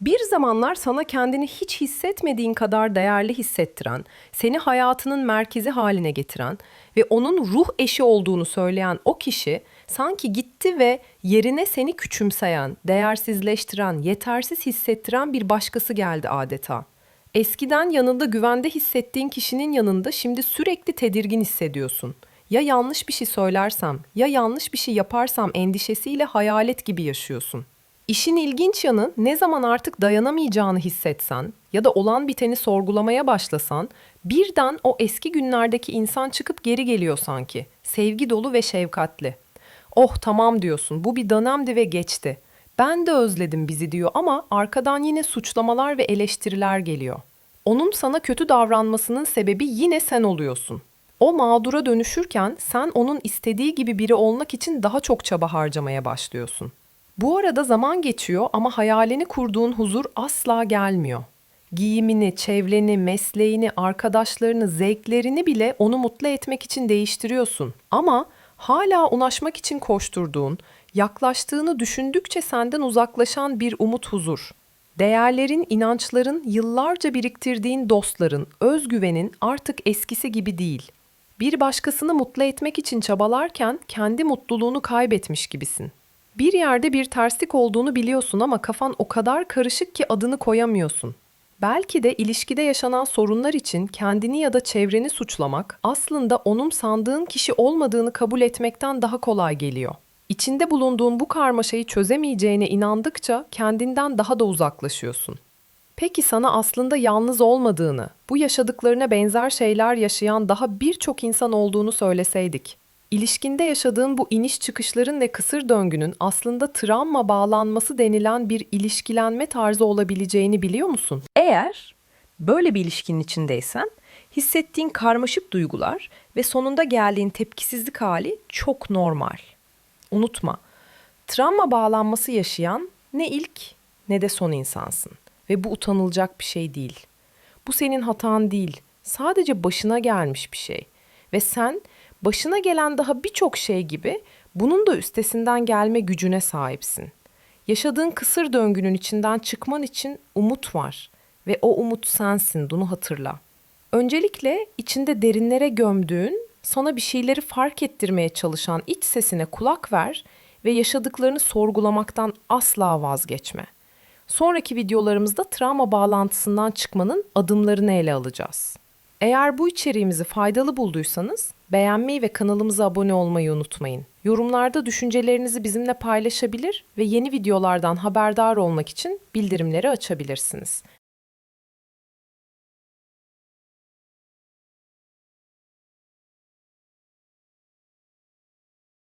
Bir zamanlar sana kendini hiç hissetmediğin kadar değerli hissettiren, seni hayatının merkezi haline getiren ve onun ruh eşi olduğunu söyleyen o kişi sanki gitti ve yerine seni küçümseyen, değersizleştiren, yetersiz hissettiren bir başkası geldi adeta. Eskiden yanında güvende hissettiğin kişinin yanında şimdi sürekli tedirgin hissediyorsun. Ya yanlış bir şey söylersem, ya yanlış bir şey yaparsam endişesiyle hayalet gibi yaşıyorsun. İşin ilginç yanı ne zaman artık dayanamayacağını hissetsen ya da olan biteni sorgulamaya başlasan birden o eski günlerdeki insan çıkıp geri geliyor sanki. Sevgi dolu ve şefkatli. Oh tamam diyorsun bu bir dönemdi ve geçti. Ben de özledim bizi diyor ama arkadan yine suçlamalar ve eleştiriler geliyor. Onun sana kötü davranmasının sebebi yine sen oluyorsun. O mağdura dönüşürken sen onun istediği gibi biri olmak için daha çok çaba harcamaya başlıyorsun. Bu arada zaman geçiyor ama hayalini kurduğun huzur asla gelmiyor. Giyimini, çevreni, mesleğini, arkadaşlarını, zevklerini bile onu mutlu etmek için değiştiriyorsun. Ama hala ulaşmak için koşturduğun, yaklaştığını düşündükçe senden uzaklaşan bir umut huzur. Değerlerin, inançların, yıllarca biriktirdiğin dostların, özgüvenin artık eskisi gibi değil. Bir başkasını mutlu etmek için çabalarken kendi mutluluğunu kaybetmiş gibisin. Bir yerde bir terslik olduğunu biliyorsun ama kafan o kadar karışık ki adını koyamıyorsun. Belki de ilişkide yaşanan sorunlar için kendini ya da çevreni suçlamak aslında onun sandığın kişi olmadığını kabul etmekten daha kolay geliyor. İçinde bulunduğun bu karmaşayı çözemeyeceğine inandıkça kendinden daha da uzaklaşıyorsun. Peki sana aslında yalnız olmadığını, bu yaşadıklarına benzer şeyler yaşayan daha birçok insan olduğunu söyleseydik. İlişkinde yaşadığın bu iniş çıkışların ve kısır döngünün aslında travma bağlanması denilen bir ilişkilenme tarzı olabileceğini biliyor musun? Eğer böyle bir ilişkinin içindeysen hissettiğin karmaşık duygular ve sonunda geldiğin tepkisizlik hali çok normal. Unutma, travma bağlanması yaşayan ne ilk ne de son insansın ve bu utanılacak bir şey değil. Bu senin hatan değil, sadece başına gelmiş bir şey ve sen başına gelen daha birçok şey gibi bunun da üstesinden gelme gücüne sahipsin. Yaşadığın kısır döngünün içinden çıkman için umut var ve o umut sensin, bunu hatırla. Öncelikle içinde derinlere gömdüğün, sana bir şeyleri fark ettirmeye çalışan iç sesine kulak ver ve yaşadıklarını sorgulamaktan asla vazgeçme. Sonraki videolarımızda travma bağlantısından çıkmanın adımlarını ele alacağız. Eğer bu içeriğimizi faydalı bulduysanız beğenmeyi ve kanalımıza abone olmayı unutmayın. Yorumlarda düşüncelerinizi bizimle paylaşabilir ve yeni videolardan haberdar olmak için bildirimleri açabilirsiniz.